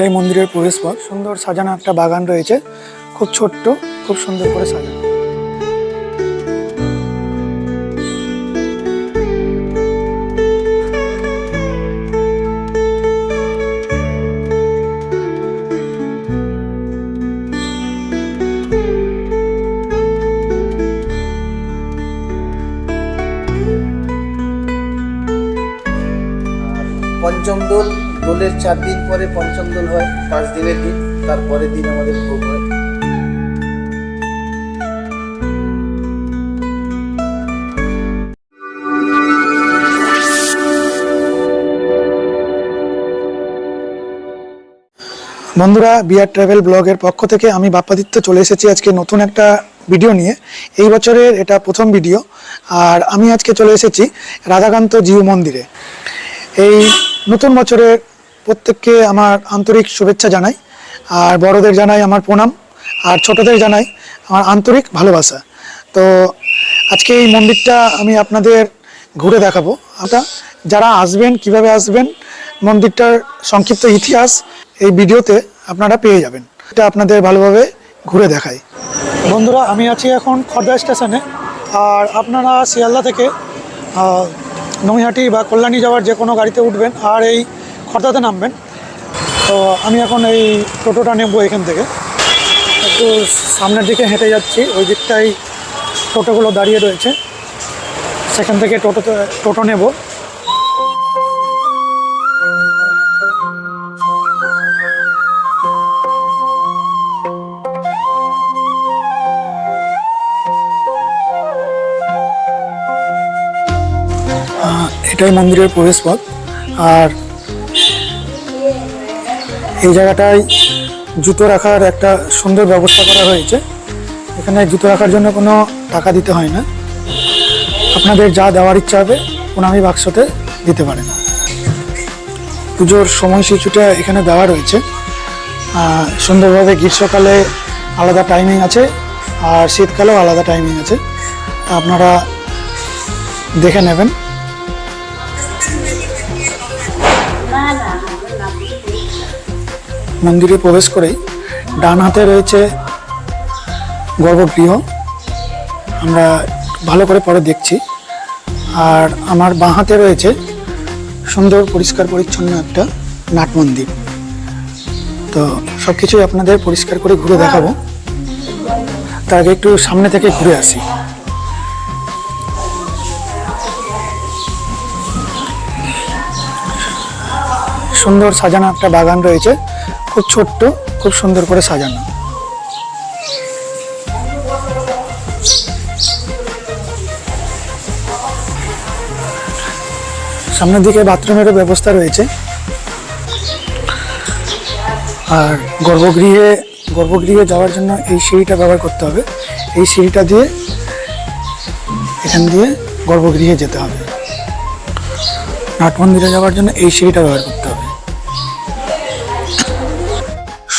এটাই মন্দিরের প্রবেশপথ সুন্দর সাজানো একটা বাগান রয়েছে। খুব ছোট্ট, খুব সুন্দর করে সাজানো। পঞ্চম দোল দোলের চার দিন পরে পঞ্চম দোল হয়, পাঁচ দিনের দিন, তারপরের দিন আমাদের ভোগ হয়। বন্ধুরা, বিআর ট্রাভেল ব্লগের পক্ষ থেকে আমি বাপ্পাদিত্য চলে এসেছি আজকে নতুন একটা ভিডিও নিয়ে। এই বছরের এটা প্রথম ভিডিও, আর আমি আজকে চলে এসেছি রাধাকান্ত জিউ মন্দিরে। এই নতুন বছরের প্রত্যেককে আমার আন্তরিক শুভেচ্ছা জানাই, আর বড়দের জানাই আমার প্রণাম, আর ছোটদের জানাই আমার আন্তরিক ভালোবাসা। তো আজকে এই মন্দিরটা আমি আপনাদের ঘুরে দেখাবো। আপনারা যারা আসবেন, কীভাবে আসবেন, মন্দিরটার সংক্ষিপ্ত ইতিহাস এই ভিডিওতে আপনারা পেয়ে যাবেন। এটা আপনাদের ভালোভাবে ঘুরে দেখাই। বন্ধুরা, আমি আছি এখন খর্দা স্টেশনে, আর আপনারা শিয়ালদা থেকে নৈহাটি বা কল্যাণী যাওয়ার যে কোনো গাড়িতে উঠবেন, আর এই খর্দাতে নামবেন। তো আমি এখন এই টোটোটা নেব এখান থেকে। একটু সামনের দিকে হেঁটে যাচ্ছি, ওই দিকটাই টোটোগুলো দাঁড়িয়ে রয়েছে। সেখান থেকে টোটোতে টোটো নেব। এটাই মন্দিরের প্রবেশপথ আর এই জায়গাটায় জুতো রাখার একটা সুন্দর ব্যবস্থা করা হয়েছে। এখানে জুতো রাখার জন্য কোনো টাকা দিতে হয় না। আপনাদের যা দেওয়ার ইচ্ছা হবে প্রণামী বাক্সতে দিতে পারেন। পুজোর সময়সূচিটা এখানে দেওয়া রয়েছে। সুন্দরভাবে গ্রীষ্মকালে আলাদা টাইমিং আছে আর শীতকালেও আলাদা টাইমিং আছে। আপনারা দেখে নেবেন। মন্দিরে প্রবেশ করেই ডান হাতে রয়েছে গর্ভগৃহ। আমরা ভালো করে পরে দেখছি। আর আমার বাঁ হাতে রয়েছে সুন্দর, পরিষ্কার, পরিচ্ছন্ন একটা নাট মন্দির। তো সব কিছুই আপনাদের পরিষ্কার করে ঘুরে দেখাবো। তার আগে একটু সামনে থেকে ঘুরে আসি। সুন্দর সাজানো একটা বাগান রয়েছে। খুব ছোট্ট, খুব সুন্দর করে সাজানো। সামনের দিকে বাথরুমেরও ব্যবস্থা রয়েছে। আর গর্ভগৃহে গর্ভগৃহে যাওয়ার জন্য এই সিঁড়িটা ব্যবহার করতে হবে। এই সিঁড়িটা দিয়ে এখান দিয়ে গর্ভগৃহে যেতে হবে। নাট মন্দিরে যাওয়ার জন্য এই সিঁড়িটা ব্যবহার করতে হবে।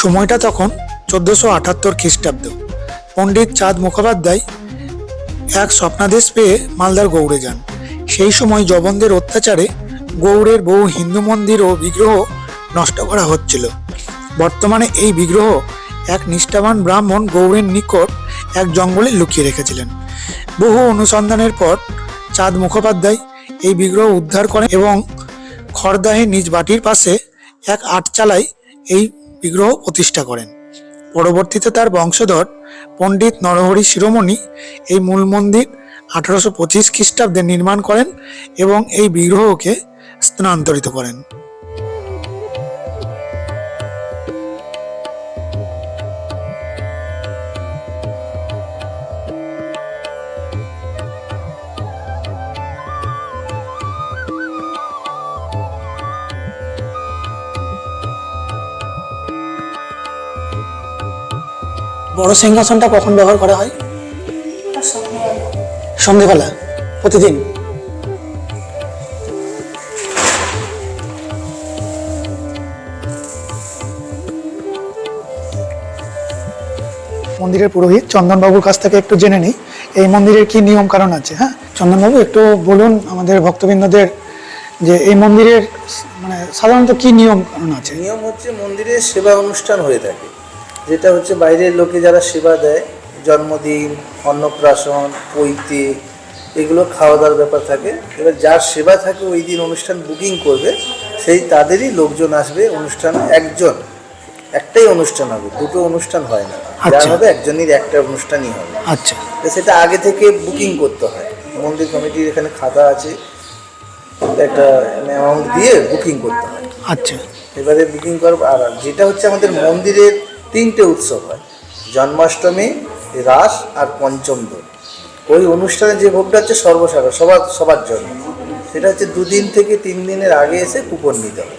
সময়টা তখন চোদ্দশো আটাত্তর খ্রিস্টাব্দ। পণ্ডিত চাঁদ মুখোপাধ্যায় এক স্বপ্নাদেশ পেয়ে মালদার গৌড়ে যান। সেই সময় জবনদের অত্যাচারে গৌড়ের বহু হিন্দু মন্দির ও বিগ্রহ নষ্ট করা হচ্ছিল। বর্তমানে এই বিগ্রহ এক নিষ্ঠাবান ব্রাহ্মণ গৌড়ের নিকট এক জঙ্গলে লুকিয়ে রেখেছিলেন। বহু অনুসন্ধানের পর চাঁদ মুখোপাধ্যায় এই বিগ্রহ উদ্ধার করেন এবং খড়দাহে নিজ বাটির পাশে এক আটচালায় এই বিগ্রহ প্রতিষ্ঠা করেন। পরবর্তীতে তার বংশধর পণ্ডিত নরহরি শিরোমণি এই মূল মন্দির আঠারোশো পঁচিশ খ্রিস্টাব্দে নির্মাণ করেন এবং এই বিগ্রহকে স্থানান্তরিত করেন। বড় সিংহাসনটা কখন ব্যবহার করা হয়? সন্ধেবেলা প্রতিদিন। মন্দিরের পুরোহিত চন্দনবাবুর কাছ থেকে একটু জেনে নিই এই মন্দিরের কি নিয়ম কারণ আছে হ্যাঁ? চন্দনবাবু একটু বলুন আমাদের ভক্তবৃন্দদের যে এই মন্দিরের মানে সাধারণত কি নিয়ম কানুন আছে? নিয়ম হচ্ছে মন্দিরে সেবা অনুষ্ঠান হয়ে থাকে। যেটা হচ্ছে বাইরের লোকে যারা সেবা দেয় জন্মদিন অন্নপ্রাশন পৈতে এগুলো খাওয়া দাওয়ার ব্যাপার থাকে। এবার যার সেবা থাকে ওই দিন অনুষ্ঠান বুকিং করবে সেই তাদেরই লোকজন আসবে অনুষ্ঠান একজন। একটাই অনুষ্ঠান হবে দুটো অনুষ্ঠান হয় না। যার আচ্ছা। হবে একজনের একটা অনুষ্ঠানই হবে। আচ্ছা। সেটা আগে থেকে বুকিং করতে হয়। মন্দির কমিটির এখানে খাতা আছে একটা অ্যামাউন্ট দিয়ে বুকিং করতে হয়। আচ্ছা। এবারে বুকিং করব আর যেটা হচ্ছে আমাদের মন্দিরের তিনটে উৎসব হয়। জন্মাষ্টমী রাস আর পঞ্চম দোল ওই অনুষ্ঠানে যে ভোগটা হচ্ছে সর্বসাধারণ সবার সবার জন্য। সেটা হচ্ছে দুদিন থেকে তিন দিনের আগে এসে কুপন নিতে হবে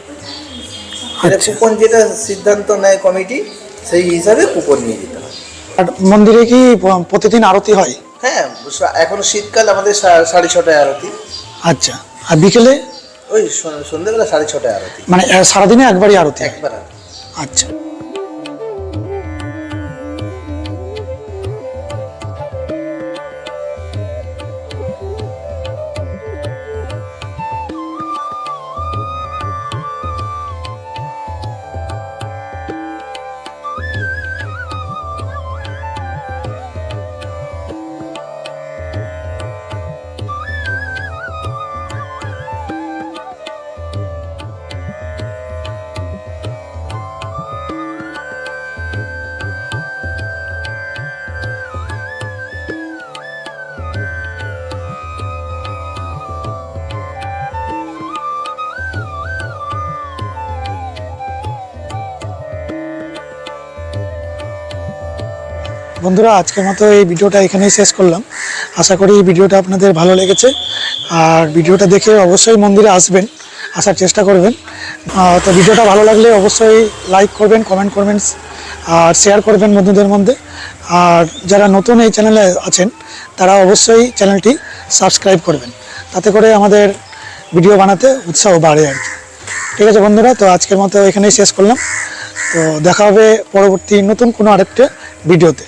সেটা আচ্ছা। কুপন যেটা সিদ্ধান্ত নেয় কমিটি সেই হিসাবে কুপন নিয়ে যেতে হয়। আর মন্দিরে কি প্রতিদিন আরতি হয়? হ্যাঁ এখন শীতকাল আমাদের সাড়ে ছটায় আরতি। আচ্ছা। আর বিকেলে? ওই সন- সন্ধ্যেবেলা সাড়ে ছটায় আরতি। মানে সারাদিনে একবারই আরতি একবার আচ্ছা। বন্ধুরা, আজকের মতো এই ভিডিওটা এখানেই শেষ করলাম। আশা করি এই ভিডিওটা আপনাদের ভালো লেগেছে। আর ভিডিওটা দেখে অবশ্যই মন্দিরে আসবেন, আসার চেষ্টা করবেন। তো ভিডিওটা ভালো লাগলে অবশ্যই লাইক করবেন কমেন্ট করবেন, আর শেয়ার করবেন বন্ধুদের মধ্যে। আর যারা নতুন এই চ্যানেলে আছেন, তারা অবশ্যই চ্যানেলটি সাবস্ক্রাইব করবেন। তাতে করে আমাদের ভিডিও বানাতে উৎসাহ বাড়ে আর কি। ঠিক আছে বন্ধুরা, তো আজকের মতো এখানেই শেষ করলাম। তো দেখা হবে পরবর্তী নতুন কোনো আরেকটা ভিডিওতে।